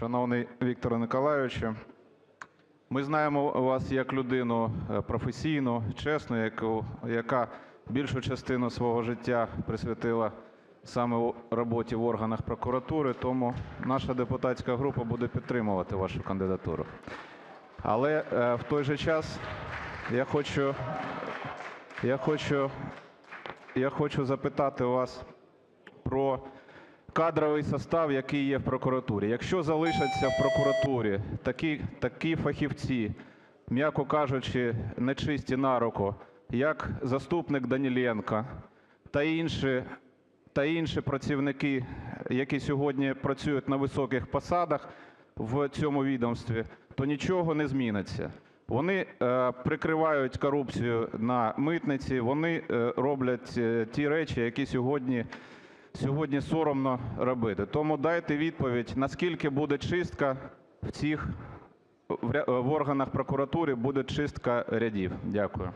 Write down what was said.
Шановний Вікторе Миколайовичу, ми знаємо вас як людину професійну, чесну, яка більшу частину свого життя присвятила саме роботі в органах прокуратури, тому наша депутатська група буде підтримувати вашу кандидатуру. Але в той же час я хочу, я хочу, я хочу запитати вас про кадровий состав, який є в прокуратурі. Якщо залишаться в прокуратурі такі, такі фахівці, м'яко кажучи, нечисті на руку, як заступник Даніленко та інші, та інші працівники, які сьогодні працюють на високих посадах в цьому відомстві, то нічого не зміниться. Вони прикривають корупцію на митниці, вони роблять ті речі, які сьогодні, сьогодні соромно робити. Тому дайте відповідь, наскільки буде чистка в цих, в органах прокуратури буде чистка рядів. Дякую.